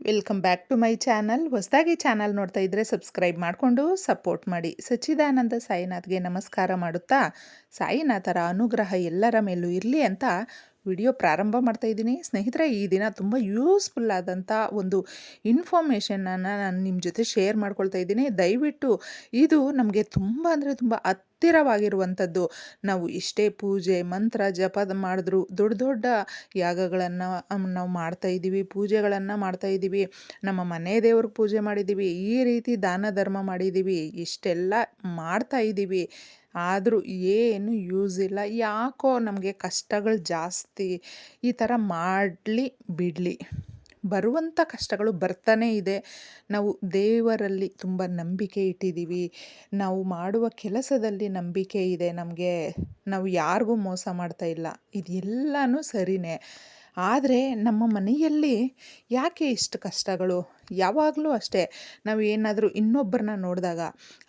Welcome back to my channel ಹೊಸದಾಗಿ channel ನೋಡ್ತಾ ಇದ್ದರೆ ಸಬ್ಸ್ಕ್ರೈಬ್ ಮಾಡಿಕೊಂಡು ಸಪೋರ್ಟ್ ಮಾಡಿ. ಸಚ್ಚಿದಾನಂದ ಸಾಯಿನಾಥ್ಗೆ ನಮಸ್ಕಾರ ಮಾಡುತ್ತಾ? ಸಾಯಿನಾಥರ ಅನುಗ್ರಹ ಎಲ್ಲರ ಮೇಲೂ ಇರಲಿ ಅಂತ ವಿಡಿಯೋ ಪ್ರಾರಂಭ ಮಾಡ್ತಾ ಇದ್ದೀನಿ. ಸ್ನೇಹಿತರೆ, ಈ ದಿನ ತುಂಬ ಯೂಸ್ಫುಲ್ ಆದಂಥ ಒಂದು ಇನ್ಫಾರ್ಮೇಷನನ್ನು ನಾನು ನಿಮ್ಮ ಜೊತೆ ಶೇರ್ ಮಾಡ್ಕೊಳ್ತಾ ಇದ್ದೀನಿ. ದಯವಿಟ್ಟು ಇದು ನಮಗೆ ತುಂಬ ಅಂದರೆ ತುಂಬ ಹತ್ತಿರವಾಗಿರುವಂಥದ್ದು. ನಾವು ಇಷ್ಟೇ ಪೂಜೆ, ಮಂತ್ರ ಜಪ ಮಾಡಿದ್ರು ದೊಡ್ಡ ದೊಡ್ಡ ಯಾಗಗಳನ್ನು ನಾವು ಮಾಡ್ತಾ ಇದ್ದೀವಿ, ಪೂಜೆಗಳನ್ನು ಮಾಡ್ತಾ ಇದ್ದೀವಿ. ನಮ್ಮ ಮನೆ ದೇವ್ರಿಗೆ ಪೂಜೆ ಮಾಡಿದ್ದೀವಿ, ಈ ರೀತಿ ದಾನ ಧರ್ಮ ಮಾಡಿದ್ದೀವಿ, ಇಷ್ಟೆಲ್ಲ ಮಾಡ್ತಾ ಇದ್ದೀವಿ. ಆದರೂ ಏನು ಯೂಸ್ ಇಲ್ಲ. ಯಾಕೋ ನಮಗೆ ಕಷ್ಟಗಳು ಜಾಸ್ತಿ. ಈ ಥರ ಮಾಡಲಿ, ಬಿಡಲಿ. ಬರುವಂಥ ಕಷ್ಟಗಳು ಬರ್ತಾನೇ ಇದೆ. ನಾವು ದೇವರಲ್ಲಿ ತುಂಬ ನಂಬಿಕೆ ಇಟ್ಟಿದ್ದೀವಿ. ನಾವು ಮಾಡುವ ಕೆಲಸದಲ್ಲಿ ನಂಬಿಕೆ ಇದೆ. ನಮಗೆ, ನಾವು ಯಾರಿಗೂ ಮೋಸ ಮಾಡ್ತಾ ಇಲ್ಲ. ಇದೆಲ್ಲನೂ ಸರಿಯೇ ಆದರೆ ನಮ್ಮ ಮನೆಯಲ್ಲಿ ಯಾಕೆ ಇಷ್ಟು ಕಷ್ಟಗಳು? ಯಾವಾಗಲೂ ಅಷ್ಟೇ. ನಾವು ಏನಾದರೂ ಇನ್ನೊಬ್ಬರನ್ನ ನೋಡಿದಾಗ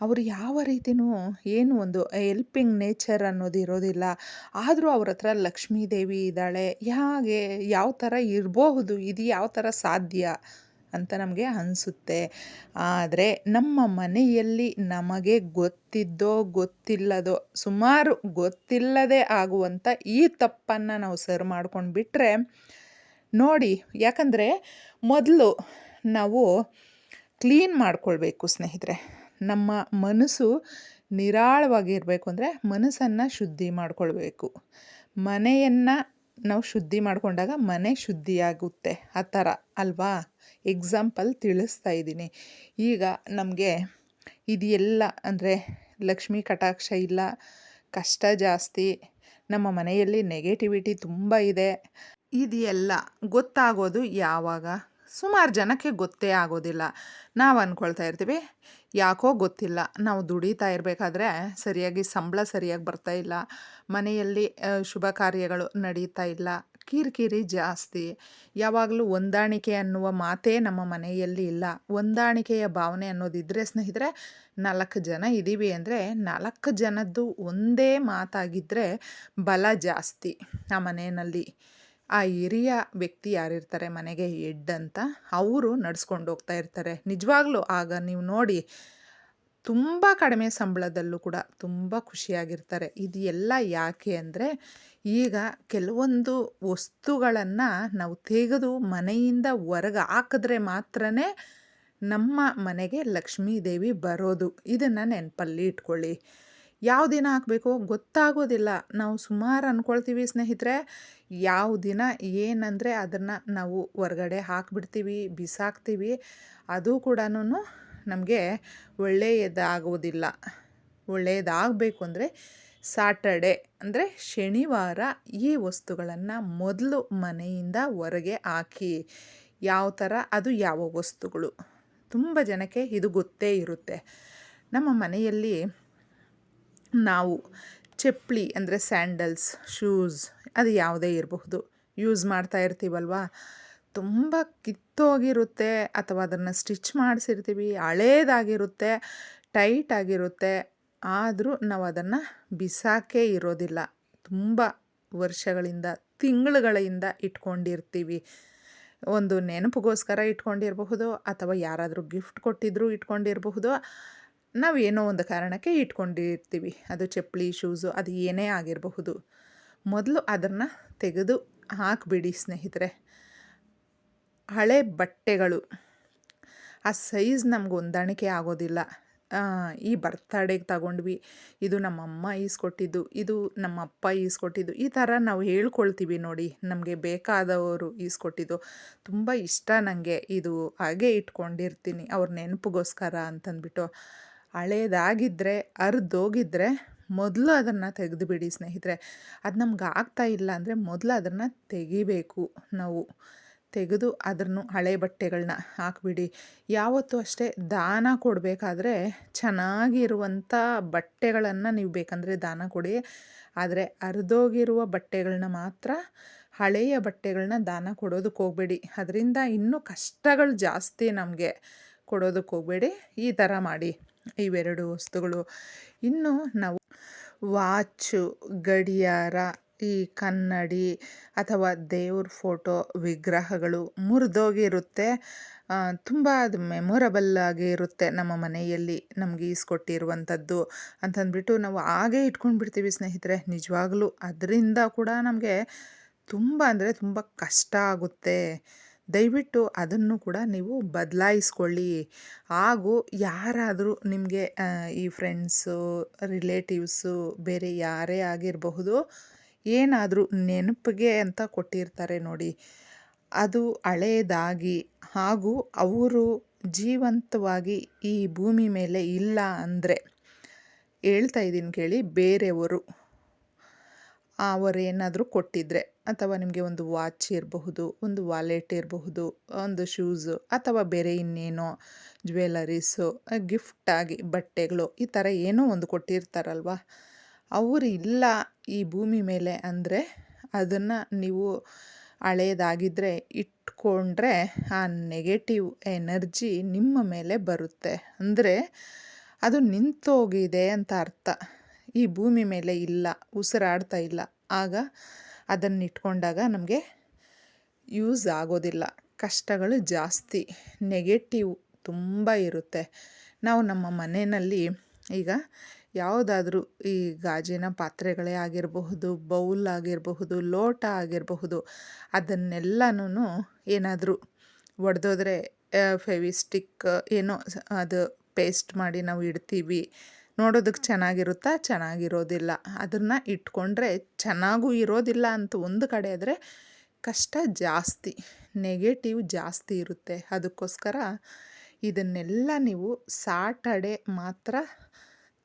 ಅವರು ಯಾವ ರೀತಿಯೂ ಏನು ಒಂದು ಹೆಲ್ಪಿಂಗ್ ನೇಚರ್ ಅನ್ನೋದು ಇರೋದಿಲ್ಲ. ಆದರೂ ಅವ್ರ ಹತ್ರ ಲಕ್ಷ್ಮೀ ದೇವಿ ಇದ್ದಾಳೆ. ಹೇಗೆ, ಯಾವ ಥರ ಇರಬಹುದು ಇದು ಯಾವ ಥರ ಸಾಧ್ಯ? ಅಂತ ನಮಗೆ ಅನಿಸುತ್ತೆ. ಆದರೆ ನಮ್ಮ ಮನೆಯಲ್ಲಿ ನಮಗೆ ಗೊತ್ತಿದ್ದೋ, ಗೊತ್ತಿಲ್ಲದೋ, ಸುಮಾರು ಗೊತ್ತಿಲ್ಲದೆ ಆಗುವಂಥ ಈ ತಪ್ಪನ್ನು ನಾವು ಸರ್ ಮಾಡ್ಕೊಂಡು ಬಿಟ್ಟರೆ ನೋಡಿ, ಯಾಕಂದರೆ ಮೊದಲು ನಾವು ಕ್ಲೀನ್ ಮಾಡ್ಕೊಳ್ಬೇಕು ಸ್ನೇಹಿತರೆ. ನಮ್ಮ ಮನಸ್ಸು ನಿರಾಳವಾಗಿರಬೇಕು ಅಂದರೆ ಮನಸ್ಸನ್ನು ಶುದ್ಧಿ ಮಾಡ್ಕೊಳ್ಬೇಕು. ಮನೆಯನ್ನು ನಾವು ಶುದ್ಧಿ ಮಾಡಿಕೊಂಡಾಗ ಮನೆ ಶುದ್ಧಿಯಾಗುತ್ತೆ. ಆ ಥರ ಅಲ್ವಾ? ಎಕ್ಸಾಂಪಲ್ ತಿಳಿಸ್ತಾ ಇದ್ದೀನಿ. ಈಗ ನಮಗೆ ಇದೆಲ್ಲ ಅಂದರೆ ಲಕ್ಷ್ಮೀ ಕಟಾಕ್ಷ ಇಲ್ಲ, ಕಷ್ಟ ಜಾಸ್ತಿ, ನಮ್ಮ ಮನೆಯಲ್ಲಿ ನೆಗೆಟಿವಿಟಿ ತುಂಬ ಇದೆ. ಇದೆಲ್ಲ ಗೊತ್ತಾಗೋದು ಯಾವಾಗ? ಸುಮಾರು ಜನಕ್ಕೆ ಗೊತ್ತೇ ಆಗೋದಿಲ್ಲ. ನಾವು ಅಂದ್ಕೊಳ್ತಾ ಇರ್ತೀವಿ, ಯಾಕೋ ಗೊತ್ತಿಲ್ಲ. ನಾವು ದುಡಿತಾ ಇರಬೇಕಾದ್ರೆ ಸರಿಯಾಗಿ ಸಂಬಳ ಸರಿಯಾಗಿ ಬರ್ತಾ ಇಲ್ಲ. ಮನೆಯಲ್ಲಿ ಶುಭ ಕಾರ್ಯಗಳು ನಡೀತಾ ಇಲ್ಲ. ಕಿರಿಕಿರಿ ಜಾಸ್ತಿ. ಯಾವಾಗಲೂ ಹೊಂದಾಣಿಕೆ ಅನ್ನುವ ಮಾತೇ ನಮ್ಮ ಮನೆಯಲ್ಲಿ ಇಲ್ಲ. ಹೊಂದಾಣಿಕೆಯ ಭಾವನೆ ಅನ್ನೋದಿದ್ದರೆ ಸ್ನೇಹಿತರೆ, ನಾಲ್ಕು ಜನ ಇದ್ದೀವಿ ಅಂದರೆ ನಾಲ್ಕು ಜನದ್ದು ಒಂದೇ ಮಾತಾಗಿದ್ದರೆ ಬಲ ಜಾಸ್ತಿ ಆ ಮನೆಯಲ್ಲಿ. ಆ ಹಿರಿಯ ವ್ಯಕ್ತಿ ಯಾರಿರ್ತಾರೆ? ಮನೆಗೆ ಹೆಡ್ ಅಂತ ಅವರು ನಡ್ಸ್ಕೊಂಡು ಹೋಗ್ತಾ ಇರ್ತಾರೆ. ನಿಜವಾಗ್ಲೂ ಆಗ ನೀವು ನೋಡಿ ತುಂಬ ಕಡಿಮೆ ಸಂಬಳದಲ್ಲೂ ಕೂಡ ತುಂಬ ಖುಷಿಯಾಗಿರ್ತಾರೆ. ಇದು ಎಲ್ಲ ಯಾಕೆ ಅಂದರೆ ಈಗ ಕೆಲವೊಂದು ವಸ್ತುಗಳನ್ನು ನಾವು ತೆಗೆದು ಮನೆಯಿಂದ ಹೊರಗೆ ಹಾಕಿದ್ರೆ ಮಾತ್ರ ನಮ್ಮ ಮನೆಗೆ ಲಕ್ಷ್ಮೀ ದೇವಿ ಬರೋದು. ಇದನ್ನು ನೆನಪಲ್ಲಿ ಇಟ್ಕೊಳ್ಳಿ. ಯಾವ ದಿನ ಹಾಕಬೇಕು ಗೊತ್ತಾಗೋದಿಲ್ಲ. ನಾವು ಸುಮಾರು ಅಂದ್ಕೊಳ್ತೀವಿ ಸ್ನೇಹಿತರೆ. ಯಾವ ದಿನ ಏನಂದರೆ ಅದನ್ನು ನಾವು ಹೊರಗಡೆ ಹಾಕಿಬಿಡ್ತೀವಿ, ಬಿಸಾಕ್ತೀವಿ. ಅದು ಕೂಡ ನಮಗೆ ಒಳ್ಳೆಯದಾಗೋದಿಲ್ಲ. ಒಳ್ಳೆಯದಾಗಬೇಕು ಅಂದರೆ ಸಾಟರ್ಡೆ ಅಂದರೆ ಶನಿವಾರ ಈ ವಸ್ತುಗಳನ್ನು ಮೊದಲು ಮನೆಯಿಂದ ಹೊರಗೆ ಹಾಕಿ. ಯಾವ ಥರ ಅದು ಯಾವ ವಸ್ತುಗಳು. ತುಂಬ ಜನಕ್ಕೆ ಇದು ಗೊತ್ತೇ ಇರುತ್ತೆ. ನಮ್ಮ ಮನೆಯಲ್ಲಿ ನಾವು ಚಪ್ಪಲಿ ಅಂದರೆ ಸ್ಯಾಂಡಲ್ಸ್, ಶೂಸ್ ಅದು ಯಾವುದೇ ಇರಬಹುದು. ಯೂಸ್ ಮಾಡ್ತಾ ಇರ್ತೀವಲ್ವಾ? ತುಂಬ ಕಿತ್ತೋಗಿರುತ್ತೆ ಅಥವಾ ಅದನ್ನು ಸ್ಟಿಚ್ ಮಾಡಿಸಿರ್ತೀವಿ, ಹಳೇದಾಗಿರುತ್ತೆ, ಟೈಟ್ ಆಗಿರುತ್ತೆ, ಆದರೂ ನಾವು ಅದನ್ನು ಬಿಸಾಕೇ ಇರೋದಿಲ್ಲ. ತುಂಬ ವರ್ಷಗಳಿಂದ, ತಿಂಗಳುಗಳಿಂದ ಇಟ್ಕೊಂಡಿರ್ತೀವಿ. ಒಂದು ನೆನಪಿಗೋಸ್ಕರ ಇಟ್ಕೊಂಡಿರಬಹುದು ಅಥವಾ ಯಾರಾದರೂ ಗಿಫ್ಟ್ ಕೊಟ್ಟಿದ್ದರೂ ಇಟ್ಕೊಂಡಿರಬಹುದು. ನಾವು ಏನೋ ಒಂದು ಕಾರಣಕ್ಕೆ ಇಟ್ಕೊಂಡಿರ್ತೀವಿ. ಅದು ಚಪ್ಪಲಿ, ಶೂಸು, ಅದು ಏನೇ ಆಗಿರಬಹುದು. ಮೊದಲು ಅದನ್ನು ತೆಗೆದು ಹಾಕಿಬಿಡಿ ಸ್ನೇಹಿತರೆ. ಹಳೆ ಬಟ್ಟೆಗಳು. ಆ ಸೈಜ್ ನಮ್ಗೆ ಹೊಂದಾಣಿಕೆ ಆಗೋದಿಲ್ಲ. ಈ ಬರ್ತಡೇಗೆ ತಗೊಂಡ್ವಿ, ಇದು ನಮ್ಮ ನಮ್ಮಮ್ಮ ಈಸ್ಕೊಟ್ಟಿದ್ದು, ಇದು ನಮ್ಮ ಅಪ್ಪ ಈಸ್ಕೊಟ್ಟಿದ್ದು, ಈ ಥರ ನಾವು ಹೇಳ್ಕೊಳ್ತೀವಿ ನೋಡಿ, ನಮಗೆ ಬೇಕಾದವರು ಈಸ್ಕೊಟ್ಟಿದ್ದು. ತುಂಬ ಇಷ್ಟ ನನಗೆ ಇದು ಹಾಗೆ ಇಟ್ಕೊಂಡಿರ್ತೀನಿ, ಅವ್ರ ನೆನಪಿಗೋಸ್ಕರ ಅಂತಂದ್ಬಿಟ್ಟು. ಹಳೇದಾಗಿದ್ದರೆ ಅರ್ಧೋಗಿದ್ರೆ ಮೊದಲು ಅದನ್ನು ತೆಗೆದುಬಿಡಿ ಸ್ನೇಹಿತರೆ. ಅದು ನಮ್ಗೆ ಆಗ್ತಾ ಇಲ್ಲ ಅಂದರೆ ಮೊದಲು ಅದನ್ನು ತೆಗಿಬೇಕು ನಾವು. ತೆಗೆದು ಅದನ್ನು ಹಳೆ ಬಟ್ಟೆಗಳನ್ನ ಹಾಕ್ಬಿಡಿ. ಯಾವತ್ತೂ ಅಷ್ಟೇ ದಾನ ಕೊಡಬೇಕಾದ್ರೆ ಚೆನ್ನಾಗಿರುವಂಥ ಬಟ್ಟೆಗಳನ್ನು ನೀವು ಬೇಕಂದರೆ ದಾನ ಕೊಡಿ. ಆದರೆ ಅರ್ಧೋಗಿರುವ ಬಟ್ಟೆಗಳನ್ನ ಮಾತ್ರ ಹಳೆಯ ಬಟ್ಟೆಗಳನ್ನ ದಾನ ಕೊಡೋದಕ್ಕೆ ಹೋಗಬೇಡಿ. ಅದರಿಂದ ಇನ್ನೂ ಕಷ್ಟಗಳು ಜಾಸ್ತಿ ನಮಗೆ ಕೊಡೋದಕ್ಕೆ ಹೋಗಬೇಡಿ. ಈ ಥರ ಮಾಡಿ. ಇವೆರಡು ವಸ್ತುಗಳು. ಇನ್ನು ನಾವು ವಾಚು, ಗಡಿಯಾರ, ಈ ಕನ್ನಡಿ ಅಥವಾ ದೇವ್ರ ಫೋಟೋ ವಿಗ್ರಹಗಳು ಮುರಿದೋಗಿರುತ್ತೆ ತುಂಬ ಅದು ಮೆಮೊರಬಲ್ ಆಗಿ ಇರುತ್ತೆ ನಮ್ಮ ಮನೆಯಲ್ಲಿ ನಮ್ಗೆ ಈಸ್ಕೊಟ್ಟಿರುವಂಥದ್ದು ಅಂತಂದ್ಬಿಟ್ಟು ನಾವು ಹಾಗೇ ಇಟ್ಕೊಂಡು ಬಿಡ್ತೀವಿ ಸ್ನೇಹಿತರೆ, ನಿಜವಾಗ್ಲೂ. ಅದರಿಂದ ಕೂಡ ನಮಗೆ ತುಂಬ ಅಂದರೆ ತುಂಬ ಕಷ್ಟ ಆಗುತ್ತೆ. ದಯವಿಟ್ಟು ಅದನ್ನು ಕೂಡ ನೀವು ಬದಲಾಯಿಸ್ಕೊಳ್ಳಿ. ಹಾಗೂ ಯಾರಾದರೂ ನಿಮಗೆ ಈ ಫ್ರೆಂಡ್ಸು, ರಿಲೇಟಿವ್ಸು, ಬೇರೆ ಯಾರೇ ಆಗಿರಬಹುದು, ಏನಾದರೂ ನೆನಪಿಗೆ ಅಂತ ಕೊಟ್ಟಿರ್ತಾರೆ ನೋಡಿ. ಅದು ಹಳೆಯದಾಗಿ ಹಾಗೂ ಅವರು ಜೀವಂತವಾಗಿ ಈ ಭೂಮಿ ಮೇಲೆ ಇಲ್ಲ ಅಂದರೆ ಹೇಳ್ತಾ ಇದ್ದೀನಿ ಕೇಳಿ ಬೇರೆಯವರು. ಅವರೇನಾದರೂ ಕೊಟ್ಟಿದ್ದರೆ ಅಥವಾ ನಿಮಗೆ ಒಂದು ವಾಚ್ ಇರಬಹುದು, ಒಂದು ವಾಲೆಟ್ ಇರಬಹುದು, ಒಂದು ಶೂಸು ಅಥವಾ ಬೇರೆ ಇನ್ನೇನೋ ಜ್ಯುವೆಲರೀಸು ಗಿಫ್ಟಾಗಿ ಬಟ್ಟೆಗಳು, ಈ ಥರ ಏನೋ ಒಂದು ಕೊಟ್ಟಿರ್ತಾರಲ್ವ? ಅವರು ಇಲ್ಲ ಈ ಭೂಮಿ ಮೇಲೆ ಅಂದರೆ ಅದನ್ನು ನೀವು ಹಳೆಯದಾಗಿದ್ದರೆ ಇಟ್ಕೊಂಡ್ರೆ ಆ ನೆಗೆಟಿವ್ ಎನರ್ಜಿ ನಿಮ್ಮ ಮೇಲೆ ಬರುತ್ತೆ. ಅಂದರೆ ಅದು ನಿಂತೋಗಿದೆ ಅಂತ ಅರ್ಥ. ಈ ಭೂಮಿ ಮೇಲೆ ಇಲ್ಲ, ಉಸಿರಾಡ್ತಾ ಇಲ್ಲ. ಆಗ ಅದನ್ನು ಇಟ್ಕೊಂಡಾಗ ನಮಗೆ ಯೂಸ್ ಆಗೋದಿಲ್ಲ. ಕಷ್ಟಗಳು ಜಾಸ್ತಿ ನೆಗೆಟಿವ್ ತುಂಬ ಇರುತ್ತೆ. ನಾವು ನಮ್ಮ ಮನೆಯಲ್ಲಿ ಈಗ ಯಾವುದಾದ್ರೂ ಈ ಗಾಜಿನ ಪಾತ್ರೆಗಳೇ ಆಗಿರಬಹುದು, ಬೌಲ್ ಆಗಿರಬಹುದು, ಲೋಟ ಆಗಿರಬಹುದು ಅದನ್ನೆಲ್ಲನೂ ಏನಾದರೂ ಒಡೆದೋದ್ರೆ ಫೆವಿಸ್ಟಿಕ್, ಏನೋ ಅದು ಪೇಸ್ಟ್ ಮಾಡಿ ನಾವು ಇಡ್ತೀವಿ. ನೋಡೋದಕ್ಕೆ ಚೆನ್ನಾಗಿರುತ್ತಾ? ಚೆನ್ನಾಗಿರೋದಿಲ್ಲ. ಅದನ್ನು ಇಟ್ಕೊಂಡ್ರೆ ಚೆನ್ನಾಗೂ ಇರೋದಿಲ್ಲ ಅಂತ ಒಂದು ಕಡೆ ಆದರೆ ಕಷ್ಟ ಜಾಸ್ತಿ. ನೆಗೆಟಿವ್ ಜಾಸ್ತಿ ಇರುತ್ತೆ. ಅದಕ್ಕೋಸ್ಕರ ಇದನ್ನೆಲ್ಲ ನೀವು ಸಾಟರ್ಡೆ ಮಾತ್ರ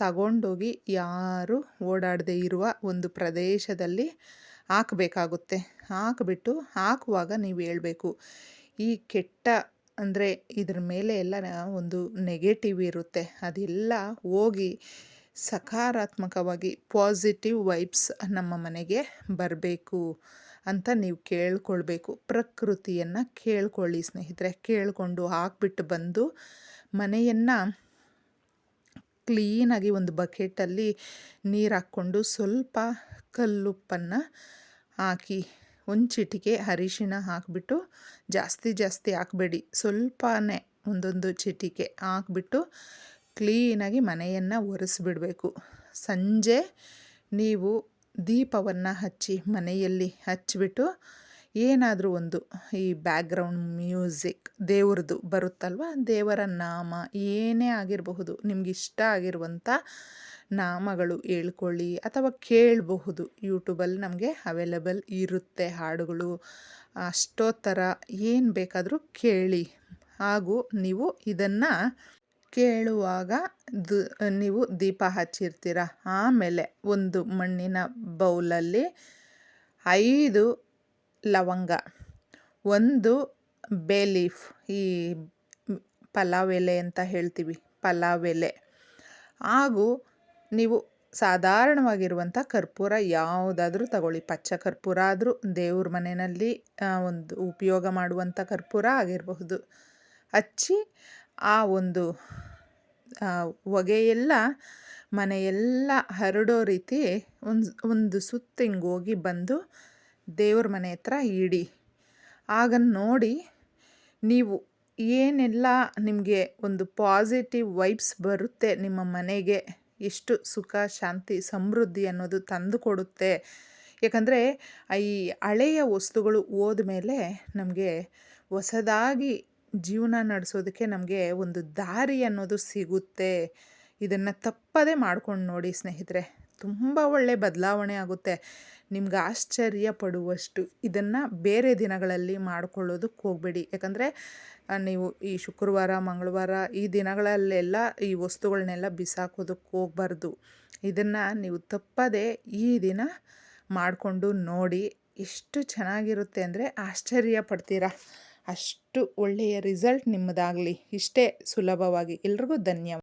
ತಗೊಂಡೋಗಿ ಯಾರು ಓಡಾಡದೆ ಇರುವ ಒಂದು ಪ್ರದೇಶದಲ್ಲಿ ಹಾಕಬೇಕಾಗುತ್ತೆ. ಹಾಕಿಬಿಟ್ಟು ಹಾಕುವಾಗ ನೀವು ಹೇಳಬೇಕು, ಈ ಕೆಟ್ಟ ಅಂದರೆ ಇದ್ರ ಮೇಲೆ ಎಲ್ಲ ಒಂದು ನೆಗೆಟಿವ್ ಇರುತ್ತೆ. ಅದೆಲ್ಲ ಹೋಗಿ ಸಕಾರಾತ್ಮಕವಾಗಿ ಪಾಸಿಟಿವ್ ವೈಬ್ಸ್ ನಮ್ಮ ಮನೆಗೆ ಬರಬೇಕು ಅಂತ ನೀವು ಕೇಳ್ಕೊಳ್ಬೇಕು. ಪ್ರಕೃತಿಯನ್ನು ಕೇಳ್ಕೊಳ್ಳಿ ಸ್ನೇಹಿತರೆ. ಕೇಳಿಕೊಂಡು ಹಾಕ್ಬಿಟ್ಟು ಬಂದು ಮನೆಯನ್ನು ಕ್ಲೀನಾಗಿ ಒಂದು ಬಕೆಟಲ್ಲಿ ನೀರು ಹಾಕ್ಕೊಂಡು ಸ್ವಲ್ಪ ಕಲ್ಲುಪ್ಪನ್ನು ಹಾಕಿ ಒಂದು ಚಿಟಿಕೆ ಅರಿಶಿನ ಹಾಕಿಬಿಟ್ಟು ಜಾಸ್ತಿ ಜಾಸ್ತಿ ಹಾಕಬೇಡಿ. ಸ್ವಲ್ಪನೇ ಒಂದೊಂದು ಚಿಟಿಕೆ ಹಾಕ್ಬಿಟ್ಟು ಕ್ಲೀನಾಗಿ ಮನೆಯನ್ನು ಒರೆಸಿಬಿಡಬೇಕು. ಸಂಜೆ ನೀವು ದೀಪವನ್ನು ಹಚ್ಚಿ ಮನೆಯಲ್ಲಿ ಹಚ್ಚಿಬಿಟ್ಟು ಏನಾದರೂ ಒಂದು ಈ ಬ್ಯಾಕ್ಗ್ರೌಂಡ್ ಮ್ಯೂಸಿಕ್ ದೇವ್ರದ್ದು ಬರುತ್ತಲ್ವ? ದೇವರ ನಾಮ ಏನೇ ಆಗಿರಬಹುದು, ನಿಮಗಿಷ್ಟ ಆಗಿರುವಂಥ ನಾಮಗಳು ಹೇಳ್ಕೊಳ್ಳಿ ಅಥವಾ ಕೇಳಬಹುದು. ಯೂಟ್ಯೂಬಲ್ಲಿ ನಮಗೆ ಅವೈಲೇಬಲ್ ಇರುತ್ತೆ ಹಾಡುಗಳು. ಅಷ್ಟೋ ಥರ ಏನು ಬೇಕಾದರೂ ಕೇಳಿ. ಹಾಗೂ ನೀವು ಇದನ್ನು ಕೇಳುವಾಗ ದು, ನೀವು ದೀಪ ಹಚ್ಚಿರ್ತೀರ? ಆಮೇಲೆ ಒಂದು ಮಣ್ಣಿನ ಬೌಲಲ್ಲಿ ಐದು ಲವಂಗ. ಒಂದು ಬೇ ಲೀಫ್ ಈ ಪಲಾವ್ ಎಲೆ ಅಂತ ಹೇಳ್ತೀವಿ, ಪಲಾವ್ ಎಲೆ. ಹಾಗೂ ನೀವು ಸಾಧಾರಣವಾಗಿರುವಂಥ ಕರ್ಪೂರ ಯಾವುದಾದ್ರೂ ತಗೊಳ್ಳಿ. ಪಚ್ಚ ಕರ್ಪೂರ ಆದರೂ ದೇವ್ರ ಮನೆಯಲ್ಲಿ ಒಂದು ಉಪಯೋಗ ಮಾಡುವಂಥ ಕರ್ಪೂರ ಆಗಿರಬಹುದು. ಹಚ್ಚಿ ಆ ಒಂದು ಹೊಗೆಯೆಲ್ಲ ಮನೆಯೆಲ್ಲ ಹರಡೋ ರೀತಿ ಒಂದು ಒಂದು ಸುತ್ತಿಂಗೋಗಿ ಬಂದು ದೇವ್ರ ಮನೆ ಹತ್ರ ಇಡಿ. ಆಗ ನೋಡಿ ನೀವು ಏನೆಲ್ಲ ನಿಮಗೆ ಒಂದು ಪಾಸಿಟಿವ್ ವೈಬ್ಸ್ ಬರುತ್ತೆ ನಿಮ್ಮ ಮನೆಗೆ, ಎಷ್ಟು ಸುಖ, ಶಾಂತಿ, ಸಮೃದ್ಧಿ ಅನ್ನೋದು ತಂದು ಕೊಡುತ್ತೆ. ಯಾಕಂದರೆ ಈ ಹಳೆಯ ವಸ್ತುಗಳು ಹೋದ್ಮೇಲೆ ನಮಗೆ ಹೊಸದಾಗಿ ಜೀವನ ನಡೆಸೋದಕ್ಕೆ ನಮಗೆ ಒಂದು ದಾರಿ ಅನ್ನೋದು ಸಿಗುತ್ತೆ. ಇದನ್ನು ತಪ್ಪದೇ ಮಾಡ್ಕೊಂಡು ನೋಡಿ ಸ್ನೇಹಿತರೆ. ತುಂಬ ಒಳ್ಳೆ ಬದಲಾವಣೆ ಆಗುತ್ತೆ. ನಿಮ್ಗೆ ಆಶ್ಚರ್ಯ ಪಡುವಷ್ಟು. ಇದನ್ನು ಬೇರೆ ದಿನಗಳಲ್ಲಿ ಮಾಡ್ಕೊಳ್ಳೋದಕ್ಕೆ ಹೋಗಬೇಡಿ. ಯಾಕಂದರೆ ನೀವು ಈ ಶುಕ್ರವಾರ, ಮಂಗಳವಾರ ಈ ದಿನಗಳಲ್ಲೆಲ್ಲ ಈ ವಸ್ತುಗಳನ್ನೆಲ್ಲ ಬಿಸಾಕೋದಕ್ಕೆ ಹೋಗ್ಬಾರ್ದು. ಇದನ್ನು ನೀವು ತಪ್ಪದೇ ಈ ದಿನ ಮಾಡಿಕೊಂಡು ನೋಡಿ ಎಷ್ಟು ಚೆನ್ನಾಗಿರುತ್ತೆ ಅಂದರೆ ಆಶ್ಚರ್ಯ ಪಡ್ತೀರಾ. ಅಷ್ಟು ಒಳ್ಳೆಯ ರಿಸಲ್ಟ್ ನಿಮ್ಮದಾಗಲಿ. ಇಷ್ಟೇ ಸುಲಭವಾಗಿ. ಎಲ್ರಿಗೂ ಧನ್ಯವಾದ.